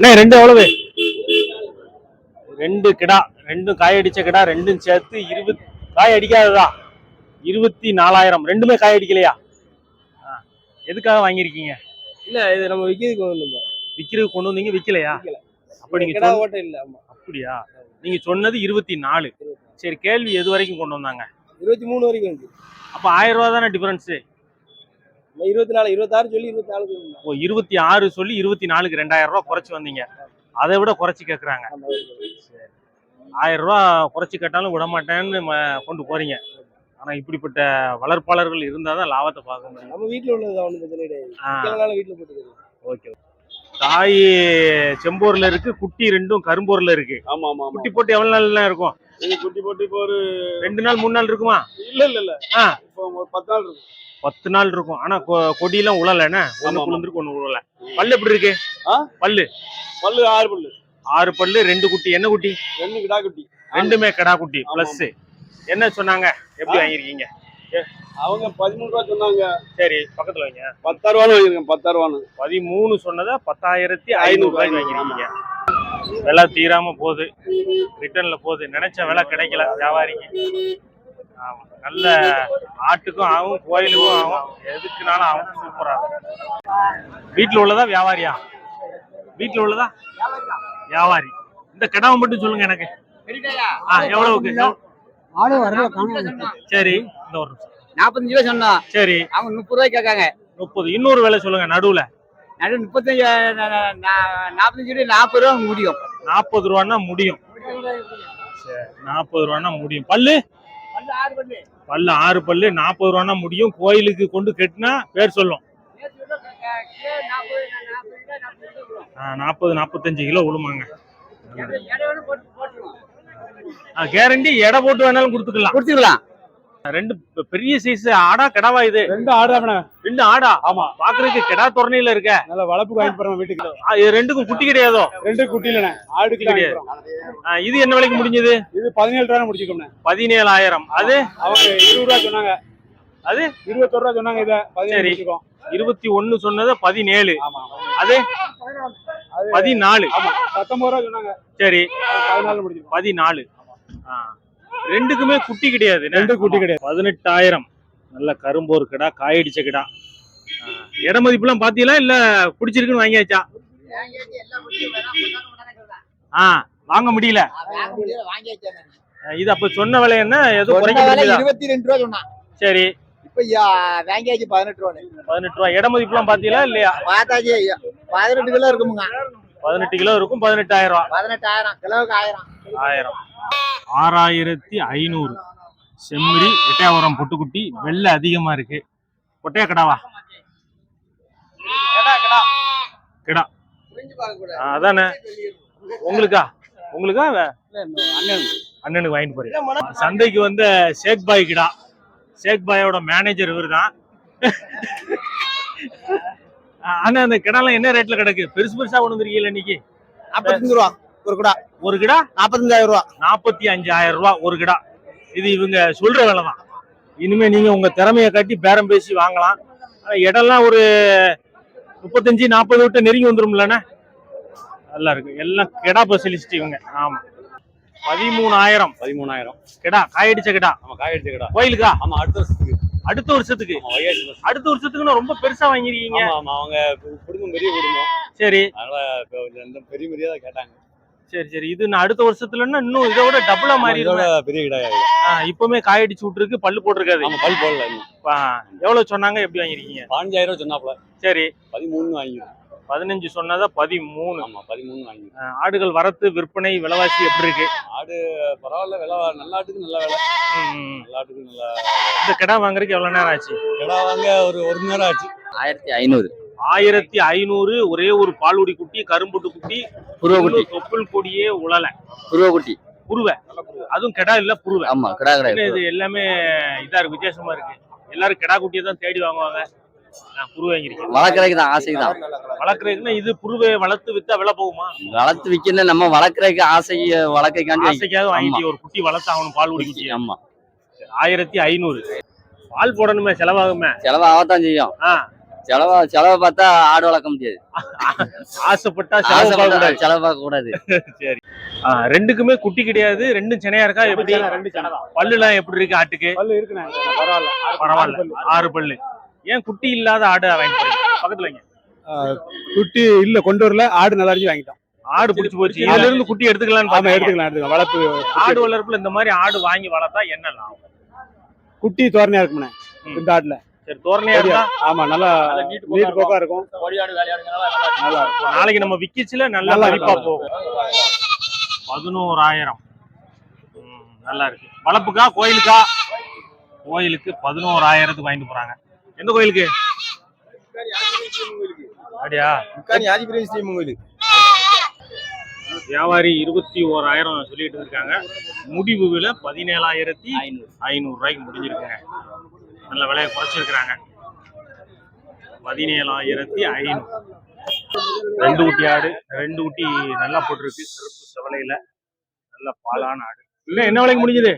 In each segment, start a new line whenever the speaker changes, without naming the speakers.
அண்ணே ரெண்டு எவ்வளவு? ரெண்டு கிடா ரெண்டும் காய் அடிச்ச கிடா ரெண்டும் சேர்த்து இருபத் காய் அடிக்காததா இருபத்தி நாலாயிரம். ரெண்டுமே காய் அடிக்கலையா. எதுக்காக வாங்கியிருக்கீங்க?
இல்ல இது நம்ம விக்கிறதுக்கு கொண்டு வந்தோம்
விக்கிறதுக்கு கொண்டு வந்தீங்க விக்கலையா?
விக்கல.
அப்ப நீங்க
ஓட்ட இல்ல
அப்படியா? நீங்க சொன்னது இருபத்தி நாலு. சரி கேள்வி எது வரைக்கும் கொண்டு வந்தாங்க?
இருபத்தி மூணு வரைக்கும்
அப்ப ஆயிரம் ரூபா தானே டிஃபரன்ஸ்
இருபத்தி நாலு இருபத்தாறு சொல்லி இருபத்தி நாலு
ஓ இருபத்தி ஆறு சொல்லி இருபத்தி நாலுக்கு ரெண்டாயிரம் ரூபா குறைச்சு வந்தீங்க. அதை விட குறைச்சு கேக்குறாங்க. ஆயிரம் ரூபா குறைச்சு கேட்டாலும் விட மாட்டேன்னு கொண்டு போறீங்க. ஆனா இப்படிப்பட்ட வளர்ப்பாளர்கள் இருந்தாதான் லாபத்தை பார்க்க முடியும்.
நம்ம வீட்டுல உள்ளது ஒன்றும் பிரச்சனை கிடையாது. வீட்டுல போட்டுக்கிறது.
ஓகே. தாய் செம்போர்ல இருக்கு குட்டி ரெண்டும் கரும்போர்ல இருக்கு.
ஆமா ஆமா
குட்டி போட்டு எவ்வளவு நாள்லாம் இருக்கும்?
குட்டி போட்டு இப்போ ஒரு
ரெண்டு நாள் மூணு நாள் இருக்குமா?
இல்ல இல்ல இல்ல. இப்போ ஒரு பத்து நாள் இருக்கும்.
பத்து நாள் இருக்கும். ஆனா கொடியெல்லாம் உழலண்ணே ஒண்ணு. குளிர்ந்துருக்கு ஒண்ணு உழல. பல்லு எப்படி இருக்கு? பல்லு.
பல்லு ஆறு பல்லு.
ஆறு பல்லு ரெண்டு குட்டி. என்ன குட்டி?
ரெண்டு கிடா குட்டி
ரெண்டுமே கடா குட்டி பிளஸ் என்ன சொன்னாங்க? எப்படி? வாங்கிருக்கீங்க
அவங்க பதிமூணு ரூபா சொன்னாங்க.
சரி பக்கத்துல வைங்க.
பத்தாயிரம் ரூபான்னு வாங்கியிருக்கேன் பத்தாயிரம்
பதிமூணு சொன்னதா பத்தாயிரத்தி ஐநூறு ரூபாய்க்கு வாங்கிருக்கீங்க விலை தீராம போகுது. ரிட்டர்ன்ல போகுது. நினைச்ச விலை கிடைக்கல வியாபாரிக்கு ஆமா. நல்ல ஆட்டுக்கும் ஆகும் கோயிலுக்கும் ஆகும் எதுக்குனாலும் ஆகும் சூப்பரா வீட்டுல உள்ளதா வியாபாரியா? வீட்டுல உள்ளதா? வியாபாரி. இந்த கிடாவை மட்டும் சொல்லுங்க எனக்கு. ஆ எவ்வளவுக்கு?
ஆளே வரல காணும்.
சரி இந்த ஒரு நிமிஷம்.
நாற்பத்தஞ்சு ரூபா சொன்னோம்
சரி.
அவங்க முப்பது ரூபாய்க்கு கேட்காங்க.
முப்பது. இன்னொரு விலை சொல்லுங்க நடுவுல.
நடு முப்பத்தஞ்சு நாற்பத்தஞ்சு ரூபாய் நாற்பது ரூபா முடியும்.
நாற்பது ரூபான்னா முடியும். சரி நாற்பது ரூபான்னா முடியும். பல்லு? பல்லு ஆறு பல்லு. நாற்பது ரூபான்னா முடியும். கோயிலுக்கு கொண்டு கட்டினா பேர் சொல்லும். நாற்பது நாற்பத்தஞ்சு கிலோ விழுமாங்க. கேரண்டி எடை போட்டு வேணாலும் கொடுத்துக்கலாம்.
கொடுத்துக்கலாம்.
ரெண்டு பெரிய சைஸ் ஆடா கிடாவா இது?
ரெண்டு ஆடுறாங்கண்ணா
ரெண்டு ஆடா?
ஆமா.
பாக்குறதுக்கு கிடா தோரணையில இருக்க.
நல்ல வளர்ப்பு வாங்கிட்டு போறோம் வீட்டுக்கு.
இது ரெண்டுக்கும் குட்டி கிடையாதோ?
ரெண்டு குட்டி இல்லைண்ணே தான்
கிடையாது. இது என்ன விலைக்கு முடிஞ்சது?
இது பதினேழு ரூபா முடிச்சுக்கோண்ணே
பதினேழாயிரம். அது?
அவங்க இருபது ரூபா சொன்னாங்க.
அது?
இருபத்தொரு ரூபா சொன்னாங்க இதை.
சரி. இருபத்தி ஒண்ணு சொன்னது பதினேழு.
ஆமா
அது? பதினாலு.
ஆமா பத்தொன்பது ரூபா சொன்னாங்க.
சரி.
பதினாலு
பதினாலு. ஆ. ரெண்டுக்குமே குட்டி கிடையாது?
ரெண்டு குட்டி கிடையாது.
பதினெட்டாயிரம். நல்ல கரும்போர் கிடா காயடிச்ச கிடா. இட மதிப்புலாம் பாத்தீங்களா? இல்ல பிடிச்சிருக்குன்னு வாங்கியாச்சா? ஆ வாங்க முடியல. இது அப்ப சொன்ன விலை என்ன? ஏதோ குறைக்க
இருபத்தி ரெண்டு ரூபா சொன்னான்.
சரி.
இப்ப வாங்கியாச்சு பதினெட்டு ரூபா
பதினெட்டு ரூபா. இட மதிப்புலாம் பாத்தீங்களா இல்லையா?
பார்த்தாச்சு பதினெட்டு கிலோ இருக்குமுங்க.
பதினெட்டு கிலோ இருக்கும் பதினெட்டாயிரம். ரூபா
பதினெட்டாயிரம். கிலோவுக்கு ஆயிரம்.
ஆயிரம். ஆறாயிரத்தி ஐநூறு. செம்மறி எட்டையாவரம் பொட்டுக்குட்டி வெள்ளை அதிகமா இருக்கு. கொட்டையா கிடாவா கிடா. அதானே. உங்களுக்கா? உங்களுக்கா? அண்ணனுக்கு வாங்கிட்டு போறீங்க. சந்தைக்கு வந்த ஷேக் பாய் கிடா. ஷேக் பாயோட மேனேஜர் இவர் தான் அண்ணா அந்த கிடாலாம் என்ன ரேட்ல கிடக்கு? பெருசு பெருசா கொண்டு வந்திருக்கீங்களா இன்னைக்கு?
நாற்பத்தஞ்சு ரூபா. ஒரு குடா.
ஒரு கிடா
நாற்பத்தஞ்சாயிரம் ரூபா.
நாற்பத்தி அஞ்சாயிரம் ரூபாய் ஒரு கிடா. இது இவங்க சொல்ற விலை தான். இனிமே நீங்க உங்க திறமையை காட்டி பேரம் பேசி வாங்கலாம். இடம்லாம் ஒரு முப்பத்தஞ்சு நாற்பது விட்டு நெருங்கி வந்துரும்லண்ணே. நல்லா இருக்கு. எல்லாம் கிடா ஸ்பெஷலிஸ்ட் இவங்க. ஆமா. பதிமூணாயிரம்.
பதிமூணாயிரம்.
கிடா. காயடிச்ச கிடா.
ஆமா காய் எடுத்துக்கடா
கோயிலுக்கா?
ஆமா அடுத்த வருஷத்துக்கு.
அடுத்த வருஷத்துக்கு. அடுத்த வருஷத்துக்குன்னு ரொம்ப பெருசா வாங்கிருக்கீங்க.
ஆமா ஆமா அவங்க குடும்பம் பெரிய குடும்பம்.
சரி.
அதனால பெரிய பெரிய தான் கேட்டாங்க.
சரி சரி. இது நான் அடுத்த வருஷத்துலன்னா இன்னும் இதை விட டபுளா மாறி
இதோட பெரிய கிடாயா
இப்பவுமே காயடிச்சு விட்டுருக்கு பல்லு போட்டிருக்காது.
ஆமா பல் போடல
எவ்வளவு சொன்னாங்க எப்படி வாங்கிருக்கீங்க
பதினஞ்சாயிரம் ரூபாய் சொன்னாப்ல
சரி.
பதிமூணு வாங்கிடும்
பதினஞ்சு சொன்னதா பதிமூணு.
ஆமா பதிமூணு
அஹ் ஆடுகள் வரத்து விற்பனை விலைவாசி எப்படி இருக்கு?
பரவாயில்ல விலை நல்லாட்டுக்கு நல்ல விலை. நல்லாட்டுக்கு நல்ல
இந்த கிடா வாங்குறதுக்கு எவ்வளவு நேரம் ஆச்சு?
கிடா வாங்க ஒரு ஒரு மணி நேரம் ஆச்சு.
ஆயிரத்தி ஐநூறு.
ஆயிரத்தி ஐநூறு ஒரே ஒரு பால்குடி குட்டி கரும்புட்டு குட்டி இன்னும் தொப்புள் கொடியே உழல.
புருவக்குட்டி
புருவை. அதுவும் கிடா இல்ல புருவை.
ஆமா கிடா
என்ன இது எல்லாமே இதா இருக்கு வித்தியாசமா இருக்கு. எல்லாரும் கிடா குட்டியை தான் தேடி வாங்குவாங்க.
வளர்க்குறதுக்கு தான் ஆசை தான்.
வளர்க்குறதுக்குன்னா இது புருவை வளர்த்து வித்தா விலை போகுமா?
வளர்த்து விற்கணும் நம்ம வளர்க்குறதுக்கு ஆசை வளர்க்கறதுக்காண்டி
ஆசைக்காக வாங்கிட்டு ஒரு குட்டி வளர்த்தாகணும் பால்குடி குட்டி.
ஆமா.
ஆயிரத்தி ஐநூறு. பால் போடணுமே செலவாகுமே?
செலவாகத்தான் செய்யும்.
செலவா செலவை பார்த்தா ஆடு வளர்க்க முடியாது.
ஆசைப்பட்டா செலவு பார்க்க
செலவு பார்க்க கூடாது
சரி ரெண்டுக்குமே குட்டி கிடையாது ரெண்டும் சென்னையா இருக்கா? எப்படி?
ரெண்டு
பல்லுலாம் எப்படி இருக்கு ஆட்டுக்கு?
பல்லு இருக்குண்ணே பரவாயில்ல.
பரவாயில்ல. ஆறு பல்லு. ஏன் குட்டி இல்லாத ஆடு வாங்கி போறீங்க பக்கத்துல.
குட்டி இல்ல கொண்டு வரல. ஆடு நல்லா இருந்து வாங்கிட்டோம்.
ஆடு பிடிச்சு போச்சு. இதுல இருந்து குட்டி எடுத்துக்கலாம்னு
ஆமா. எடுத்துக்கலாம் எடுத்துக்கலாம். வளர்ப்பு
ஆடு வளர்ப்புல இந்த மாதிரி ஆடு வாங்கி வளர்த்தா என்ன லாபம்?
குட்டி தோரணையா இருக்குண்ணே
ம்.
இந்த ஆட்டுல.
சரி தோரணையா இருந்தா
ஆமா நல்லா நீட் போக்கா இருக்கும். நல்லா இருக்கும்.
நாளைக்கு நம்ம விக்கிச்சுல நல்ல மதிப்பா. போகும். பதினோராயிரம். நல்லா இருக்கு. வளர்ப்புக்கா கோயிலுக்கா? கோயிலுக்கு பதினோராயிரத்துக்கு வாங்கிட்டு போறாங்க. எந்த கோயிலுக்கு? அப்படியா?
கோயிலுக்கு
வியாபாரி இருபத்தி ஓராயிரம் சொல்லிட்டு இருக்காங்க. முடிவு விலை பதினேழாயிரத்தி ஐநூறு ரூபாய்க்கு முடிஞ்சிருக்குங்க. நல்ல விலையை குறைச்சிருக்கிறாங்க. பதினேழாயிரத்தி ஐநூறு. ரெண்டு குட்டி ஆடு ரெண்டு குட்டி நல்லா போட்டிருக்கு. கருப்பு செவலையில நல்ல பாலான ஆடு. இல்ல என்ன விலைக்கு முடிஞ்சது?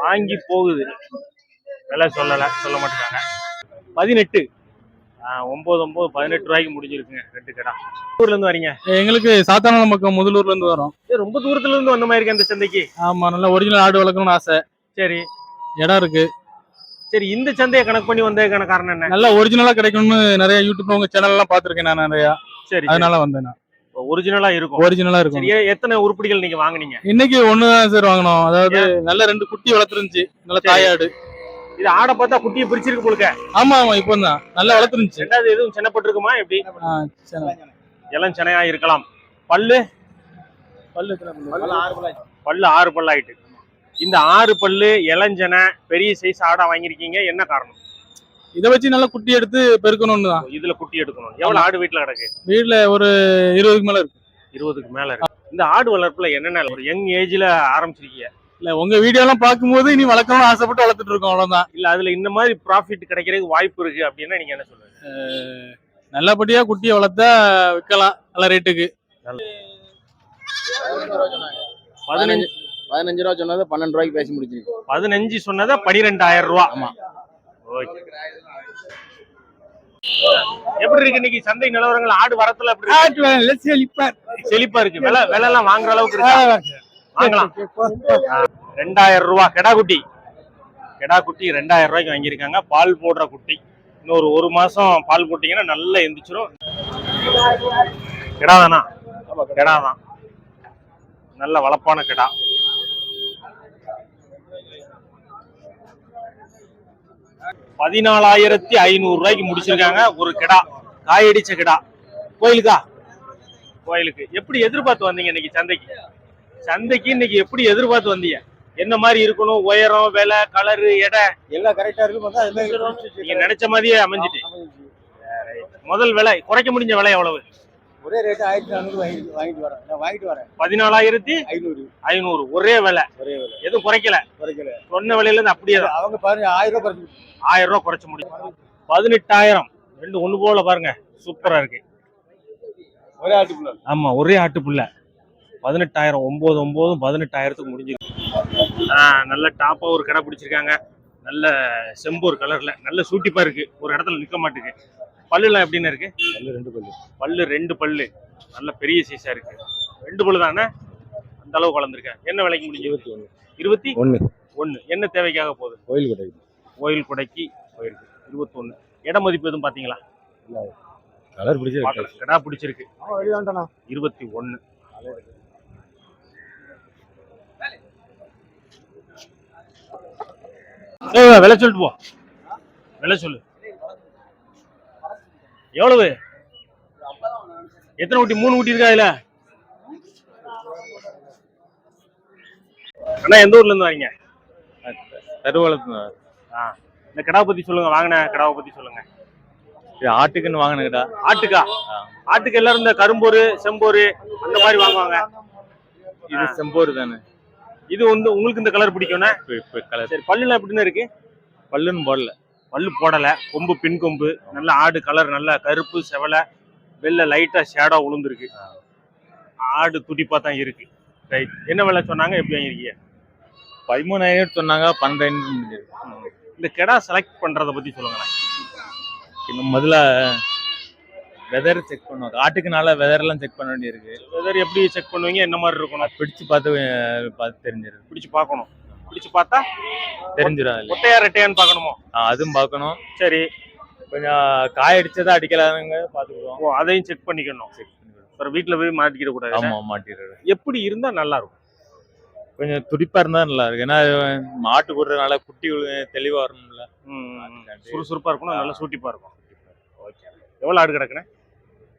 வாங்கி போகுது. விலை சொல்லல சொல்ல மாட்டேங்காங்க பதினெட்டு. ஆஹ், ஒன்பது ஒன்பது பதினெட்டு ரூபாய்க்கு முடிஞ்சிருக்குங்க ரெண்டு கடை. ஊர்ல இருந்து வரீங்க?
எங்களுக்கு சாத்தான பக்கம் முதலூர்ல இருந்து வரோம்.
ஏய், ரொம்ப தூரத்துல இருந்து வந்த மாதிரி இருக்கு அந்த சந்தைக்கு.
ஆமா நல்ல ஒரிஜினல் ஆடு வளர்க்கணும்னு ஆசை.
சரி.
இடம் இருக்கு.
சரி இந்த சந்தையை கணக்கு பண்ணி வந்ததுக்கான காரணம் என்ன?
நல்லா ஒரிஜினலா கிடைக்கணும்னு நிறைய யூடியூப்ல உங்க சேனல் எல்லாம் பாத்திருக்கேன் நான் நிறைய.
சரி
அதனால வந்தேன் நான்.
ஒரிஜினலா இருக்கும்.
ஒரிஜினலா இருக்கும்.
எத்தனை உருப்படிகள் நீங்க வாங்குனீங்க?
இன்னைக்கு ஒண்ணுதான் சார் வாங்கணும். அதாவது நல்ல ரெண்டு குட்டி வளர்த்துருந்துச்சு. நல்ல. தாயாடு.
இது ஆடை பார்த்தா குட்டியை பிரிச்சிருக்கு போலுக்க
ஆமா ஆமா இப்போ தான் நல்லா வளர்த்துருந்துச்சு.
ரெண்டாவது எதுவும் சின்னப்பட்டிருக்குமா எப்படி. இளம் சென்னையா இருக்கலாம். பல்லு?
பல்லு
பல்லு? ஆறு பல்லாயிட்டு இந்த ஆறு பல்லு இளஞ்சனை பெரிய சைஸ் ஆடா வாங்கியிருக்கீங்க. என்ன காரணம்?
இதை வச்சு நல்லா குட்டி எடுத்து பெருக்கணும்னு தான்
இதுல குட்டி எடுக்கணும். எவ்வளவு ஆடு வீட்டுல கிடக்கு?
வீட்டுல ஒரு இருபதுக்கு மேல இருக்கு.
இருபதுக்கு மேல இருக்கு. இந்த ஆடு வளர்ப்புல என்னென்ன ஒரு யங் ஏஜ்ல ஆரம்பிச்சிருக்கீங்க.
இல்ல உங்க வீடியோ எல்லாம் பார்க்கும்போது இனி வளர்க்கணும்னு ஆசைப்பட்டு வளர்த்துட்டு இருக்கோம் அவ்வளவுதான்.
இல்ல அதுல இந்த மாதிரி ப்ராஃபிட் கிடைக்கிறதுக்கு வாய்ப்பு இருக்கு அப்படின்னா நீங்க என்ன சொல்லுங்க
நல்லபடியா குட்டியை வளர்த்தா விற்கலாம் நல்ல ரேட்டுக்கு
பதினஞ்சு
பதினஞ்சு ரூபா சொன்னது பன்னெண்டு ரூபாய்க்கு பேசி முடிச்சிருக்கு
பதினஞ்சு சொன்னதை பனிரெண்டாயிரம் ரூபா.
ஆமா.
ஓகே. எப்படி இருக்கு இன்னைக்கு சந்தை நிலவரங்கள்? ஆடு வரத்துல எப்படி இருக்கு?
செழிப்பார்
செழிப்பா இருக்கு. விலை விலை எல்லாம் வாங்குற அளவுக்கு இருக்கா? வாங்கலாம். ரெண்டாயிரம் ரூபா. கெடா குட்டி. கெடா குட்டி ரெண்டாயிரம் ரூபாய்க்கு வாங்கியிருக்காங்க. பால் போடுற குட்டி. இன்னொரு ஒரு மாசம் பால் போட்டீங்கன்னா நல்லா எந்திரிச்சிரும். கெடா தானா? கெடா தான். நல்ல வளப்பான கெடா. பதினாலாயிரத்தி ஐநூறு ரூபாய்க்கு முடிச்சிருக்காங்க. ஒரு கிடா காயடிச்ச கிடா. கோயிலுக்கா? கோயிலுக்கு. எப்படி எதிர்பார்த்து வந்தீங்க இன்னைக்கு சந்தைக்கு? சந்தைக்கு இன்னைக்கு எப்படி எதிர்பார்த்து வந்தீங்க? என்ன மாதிரி இருக்கணும்? உயரம் விலை கலரு எடை?
எல்லாம் கரெக்டா இருக்கு பார்த்தா அது மாதிரி
நீங்க நினைச்ச மாதிரியே அமைஞ்சிட்டு. முதல் விலை குறைக்க முடிஞ்ச விலை எவ்வளவு?
ஒரே ரேட்டு ஆயிரத்தி நானூறு வாங்கிட்டு வாங்கிட்டு வரேன். நான் வாங்கிட்டு வரேன்.
பதினாலாயிரத்தி
ஐநூறு.
ஐநூறு. ஒரே விலை.
ஒரே விலை.
எதுவும் குறைக்கல.
குறைக்கல.
சொன்ன விலையில இருந்து அப்படியே தான்.
அவங்க பாருங்க ஆயிரம் ரூபாய் குறைச்சு
ஆயிரம் ரூபாய் குறைச்ச முடியும் பதினெட்டாயிரம். ரெண்டு ஒண்ணு போல பாருங்க. சூப்பரா இருக்கு.
ஒரே ஆட்டுக்குள்ள
ஆமா ஒரே ஆட்டுப்புள்ள. பதினெட்டாயிரம் ஒன்பது ஒன்பதும் பதினெட்டாயிரத்துக்கு முடிஞ்சிருக்கு. நல்ல டாப்பா ஒரு கடை பிடிச்சிருக்காங்க. நல்ல செம்பூர் கலர்ல நல்ல சூட்டிப்பா இருக்கு. ஒரு இடத்துல நிக்க மாட்டுக்கு பல்லுலாம் எப்படின்னு இருக்கு?
பல்லு ரெண்டு பல்லு.
பல்லு ரெண்டு பல்லு. நல்ல பெரிய சைஸா இருக்கு. ரெண்டு பல்லு தானே? அந்த அளவு வளர்ந்துருக்கேன். என்ன விலைக்கு முடிஞ்சு
இருபத்தி ஒண்ணு
இருபத்தி?
ஒண்ணு
ஒண்ணு என்ன தேவைக்காக போகுது?
கோயில் கொட்டை
கோயில் கொடைக்கு போயிருக்கு. இருபத்தொன்னு. இட மதிப்பு எதுவும் பாத்தீங்களா
கலர் பிடிச்சி
பார்க்கலாம் கடா பிடிச்சிருக்கு.
வெளியாண்டானா
இருபத்தி ஒன்னு விலை சொல்லிட்டு போ. விலை சொல்லு. எவ்வளவு? எத்தனை ஊட்டி? மூணு ஊட்டி இருக்கா இதுல? அண்ணா எந்த ஊர்ல இருந்து வரீங்க? ஆ. இந்த கடா பத்தி சொல்லுங்க வாங்கின கடாவை பத்தி சொல்லுங்க.
ஆட்டுக்குன்னு வாங்கினதுடா
ஆட்டுக்கா? ஆட்டுக்கு எல்லாரும் இந்த கரும்போரு செம்போரு அந்த மாதிரி வாங்குவாங்க.
இது செம்போர் தானே.
இது வந்து உங்களுக்கு இந்த கலர் பிடிக்கும்னா?
கலர்
சரி பல்லுல எப்படின்னு இருக்கு?
பல்லுன்னு போடல.
பல்லு போடல கொம்பு பின் கொம்பு நல்ல ஆடு கலர் நல்ல கருப்பு செவலை வெள்ளை லைட்டா ஷேடா உளுந்துருக்கு. ஆடு துடிப்பா தான் இருக்கு. ரைட் என்ன விலை சொன்னாங்க? எப்படி வாங்கிருக்கீங்க
பதிமூணாயிரம் சொன்னாங்க பன்னெண்டாயிரம் முடிஞ்சது.
இந்த கெடா செலக்ட் பண்றத பத்தி சொல்லுங்களேன்.
இன்னும் முதல்ல வெதர் செக் பண்ணுவாங்க ஆட்டுக்குனால வெதர்லாம் செக் பண்ண வேண்டியிருக்கு.
வெதர் எப்படி செக் பண்ணுவீங்க? என்ன மாதிரி இருக்கணும்?
பிடிச்சு பார்த்து பார்த்து தெரிஞ்சிடும்
பிடிச்சு பார்க்கணும். பிடிச்சு பார்த்தா
தெரிஞ்சிடும் அதுல
ஒட்டையா ரெட்டையான்னு பார்க்கணுமோ?
அதுவும் பார்க்கணும்.
சரி.
கொஞ்சம் காய அடிச்சதா அடிக்கலாங்க பார்த்துக்குவோம்
ஓ அதையும் செக் பண்ணிக்கணும்.
செக் பண்ணிக்கிடுவோம்.
அப்புறம் வீட்டுல போய் மாட்டிக்கிட கூடாது.
ஆமா மாட்டிடுறது
எப்படி இருந்தா நல்லா இருக்கும்
கொஞ்சம் துடிப்பா இருந்தா நல்லா இருக்கு ஏன்னா மாட்டு போடுறதுனால குட்டி தெளிவா வரணும்ல
சுறுசுறுப்பா இருக்கணும் நல்லா சூட்டிப்பா இருக்கும். ஓகே. எவ்வளவு ஆடு கிடக்குனே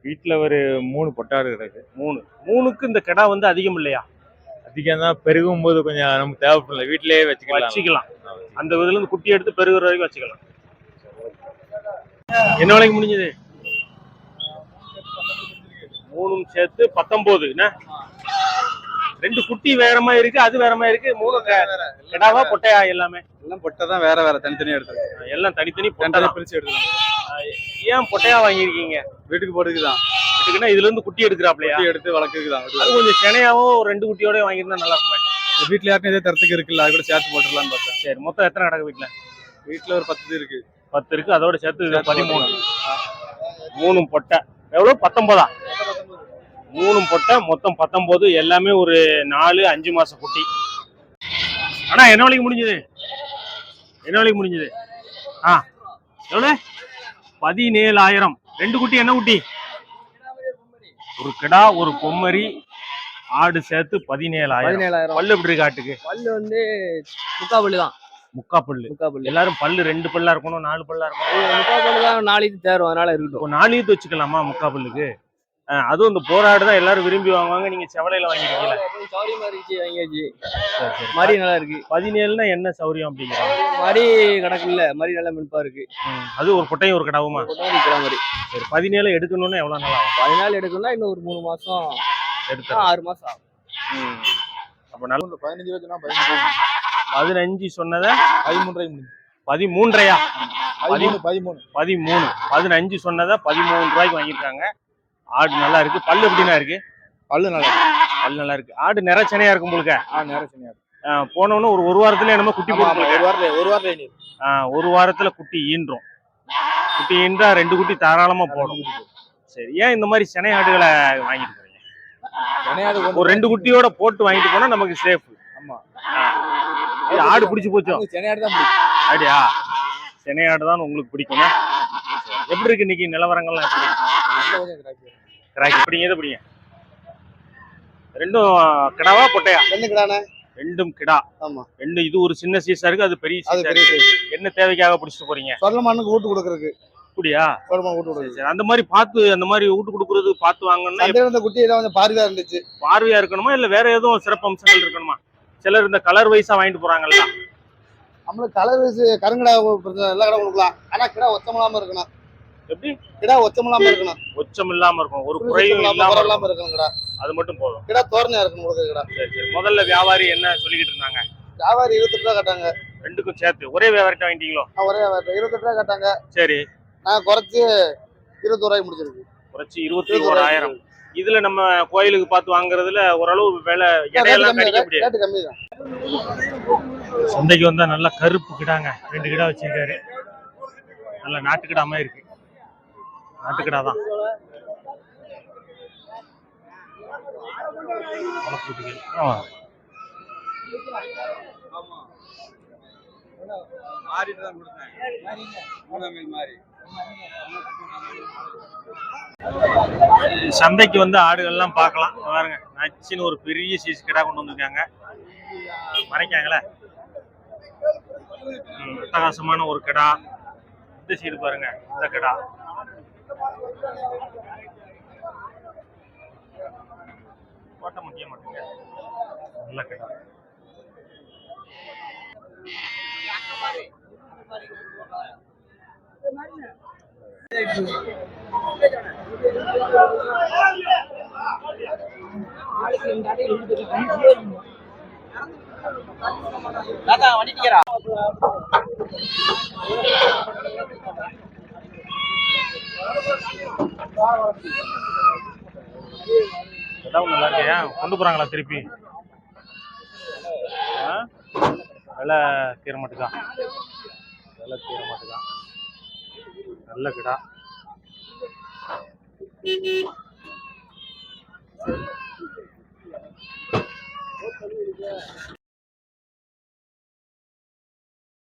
வீட்டுல ஒரு மூணு பொட்டாடு கிடக்கு.
மூணு. மூணுக்கு இந்த கெடா வந்து அதிகம் இல்லையா?
அதிகம் தான் பெருகும் போது கொஞ்சம் நமக்கு தேவைப்படல வீட்டிலேயே வச்சுக்கலாம்.
வச்சுக்கலாம். அந்த இதுல இருந்து குட்டி எடுத்து பெருகிற வரைக்கும் வச்சுக்கலாம். என்ன விலைக்கு முடிஞ்சது? மூணும் சேர்த்து பத்தொன்பது என்ன? ரெண்டு குட்டி வேற மாதிரி இருக்கு அது வேற மாதிரி இருக்கு மூணு கிடாவா பொட்டையா எல்லாமே?
எல்லாம் பொட்டை தான் வேற வேற தனித்தனியா எடுத்து
எல்லாம் தனித்தனி பொட்டை.
பிரிச்சு எடுத்துக்கலாம்.
ஏன் பொட்டையா வாங்கியிருக்கீங்க?
வீட்டுக்கு போறதுக்கு தான்.
இதுக்குன்னா இதுல இருந்து குட்டி எடுக்கிறாப்லையா?
எடுத்து வளர்க்கறதுக்கு தான்.
அது கொஞ்சம் செனையாவோ ஒரு ரெண்டு குட்டியோட வாங்கியிருந்தா நல்லா இருக்குமே.
வீட்டுல யாருக்கும் இதே தரத்துக்கு இருக்குல்ல அது கூட சேர்த்து போட்டுடலாம்னு பார்த்தேன்.
சரி மொத்தம் எத்தனை கிடக்கு வீட்டுல
வீட்டுல ஒரு பத்து இருக்கு.
பத்து இருக்கு அதோட சேர்த்து பதிமூணு. மூணு பொட்டை. எவ்வளவு? பத்தொன்பதா? மூணு பொட்டை மொத்தம் பத்தொன்பது. எல்லாமே ஒரு நாலு அஞ்சு மாச குட்டி. அண்ணா என்ன வேலைக்கு முடிஞ்சது? என்ன வேலைக்கு முடிஞ்சது? ஆ எவ்வளவு? பதினேழாயிரம். ரெண்டு குட்டி என்ன குட்டி? ஒரு கிடா ஒரு பொம்மரி ஆடு சேர்த்து பதினேழாயிரம்.
பதினேழாயிரம்.
பல்லு எப்படி இருக்கு ஆட்டுக்கு
பல்லு வந்து முக்கா பல்லு தான்.
முக்கா பல்லு
முக்கா பல்லு
எல்லாரும் பல்லு ரெண்டு பல்லா இருக்கணும் நாலு பல்லா இருக்கணும்.
முக்கா பல்லு தான் நாளைக்கு தேரும் அதனால இருக்கட்டும்.
நாலு ஈத்து வச்சுக்கலாமா முக்கா பல்லுக்கு அதுவும் இந்த போராடு தான் எல்லாரும் விரும்பி வாங்குவாங்க. நீங்க செவலையில வாங்கிருக்கீங்களா?
சௌரியமா இருந்துச்சு வாங்கியாச்சு. மரி நல்லா இருக்கு.
பதினேழுனா என்ன சௌரியம் அப்படிங்கிறாங்க?
மரி கணக்கு இல்ல. மரி நல்லா மின்ப்பா இருக்கு.
அது ஒரு குட்டையும் ஒரு கிடாவுமா
மாதிரி.
சரி பதினேழு எடுக்கணும்னா எவ்வளவு நாள் ஆகும்?
பதினாலு எடுக்கணும்னா இன்னும் ஒரு மூணு மாசம்.
எடுத்து
ஆறு மாசம் ஆகும்.
அப்ப நல்ல
பதினஞ்சு ரூபா பதினஞ்சு
பதினஞ்சு சொன்னத?
முடிஞ்சு
பதிமூன்றையா?
பதிமூணு பதிமூணு.
பதிமூணு. பதினஞ்சு சொன்னதை பதிமூணு ரூபாய்க்கு வாங்கியிருக்காங்க. ஆடு நல்லா இருக்கு. பல்லு எப்படின்னா இருக்கு?
பல்லு நல்லா
பல்லு நல்லா இருக்கு. ஆடு நிறைச்சனையா இருக்கும் உங்களுக்கு
ஆ நேரம் சொன்னியா
போனவொன்னு ஒரு ஒரு வாரத்துல என்னமோ குட்டி போட்டு
ஒரு வாரம் ஒரு
ஆஹ் ஒரு வாரத்துல குட்டி ஈன்றோம். குட்டி ஈன்றா ரெண்டு குட்டி தாராளமா போடும். சரி ஏன் இந்த மாதிரி சினை ஆடுகளை வாங்கிட்டு போறீங்க? ஒரு ரெண்டு குட்டியோட போட்டு வாங்கிட்டு போனா நமக்கு சேஃப்
ஆமா.
ஆடு பிடிச்சு போச்சோ?
சென்னையாடு தான்
ஆடியா சினை ஆடு தான் உங்களுக்கு பிடிக்குமா? எப்படி இருக்கு இன்னைக்கு நிலவரங்கள்லாம் எப்படி இருக்கு?
நல்ல கொஞ்சம் கிராக்கி.
பிடிங்க ரெண்டும் கிடாவா பொட்டையா?
ரெண்டு கிடானே
ரெண்டும் கிடா.
ஆமா.
ரெண்டு இது ஒரு சின்ன சீசா இருக்கு அது பெரிய சீசா இருக்கு. என்ன தேவைக்காக பிடிச்சிட்டு போறீங்க?
சொர்ணமானுக்கு வீட்டு கொடுக்கறதுக்கு.
அப்படியா?
சொர்ணமான் வீட்டு
சரி, சரி. அந்த மாதிரி பார்த்து அந்த மாதிரி வீட்டு கொடுக்கறது பார்த்து வாங்கணும்னா
இருந்த குட்டி ஏதாவது கொஞ்சம் பாரிதா இருந்துச்சு.
பார்வையா இருக்கணுமா இல்ல வேற எதுவும் சிறப்பு அம்சங்கள் இருக்கணுமா? சிலர் இந்த கலர் வைஸா வாங்கிட்டு போறாங்கல்ல.
நம்மளுக்கு கலர் வயசு கருங்கடா எல்லா கடை கொடுக்கலாம். ஆனா கிடா ஒச்சமில்லாம இருக்கணும்.
எப்படி?
கிடா ஒச்சமில்லாம இருக்கணும்.
ஒச்சம் இல்லாம இருக்கும் ஒரு குறையும் இல்லாம.
இல்லாம இருக்கணும். கிடா
அது மட்டும் போதும்.
கிடா தோரணையா இருக்கணும் கொடுக்க கிடா
சரி சரி. முதல்ல வியாபாரி என்ன சொல்லிக்கிட்டு இருந்தாங்க?
வியாபாரி இருபத்தெட்டு ரூபா கட்டாங்க.
ரெண்டுக்கும் சேர்த்து. ஒரே வியாபாரிட்ட வாங்கிட்டீங்களோ?
ஒரே இருபத்தெட்டு ரூபா கட்டாங்க.
சரி.
நான் குறைச்சு இருபத்தோரு ரூபாய்க்கு முடிச்சிருக்கு.
குறைச்சி இருபத்தி ஓராயிரம் இதுல நம்ம கோயிலுக்கு பார்த்து வாங்குறதுல ஓரளவு விலை இடையெல்லாம் கணிக்க முடியாது. சந்தைக்கு வந்தா நல்லா கருப்பு கிடாங்க. ரெண்டு கிடா வச்சிருக்காரு. நல்ல நாட்டுக்கிடாம இருக்கு நாட்டுக்கிடா தான் வளர்ப்புக்குட்டிகள். ஆமா.
மாறிட்டு தான் கொடுத்தேன் மூணாம் மீன் மாறி
சந்தைக்கு வந்து ஆடுகள்லாம் பார்க்கலாம். பாருங்க நச்சுன்னு ஒரு பெரிய சீஸ் கிடா கொண்டு வந்திருக்காங்க. மறைக்காங்களே? அட்டகாசமான ஒரு கிடா. இந்த சைடு பாருங்க இந்த கிடா. கோட்டை முக்கிய மாட்டேங்க. நல்ல கிடா. கிடாவும் நல்லா இருக்கையா கொண்டு போறாங்களா திருப்பி? விலை தீர மாட்டுதான் விலை தீர மாட்டுதான் நல்ல கிடா.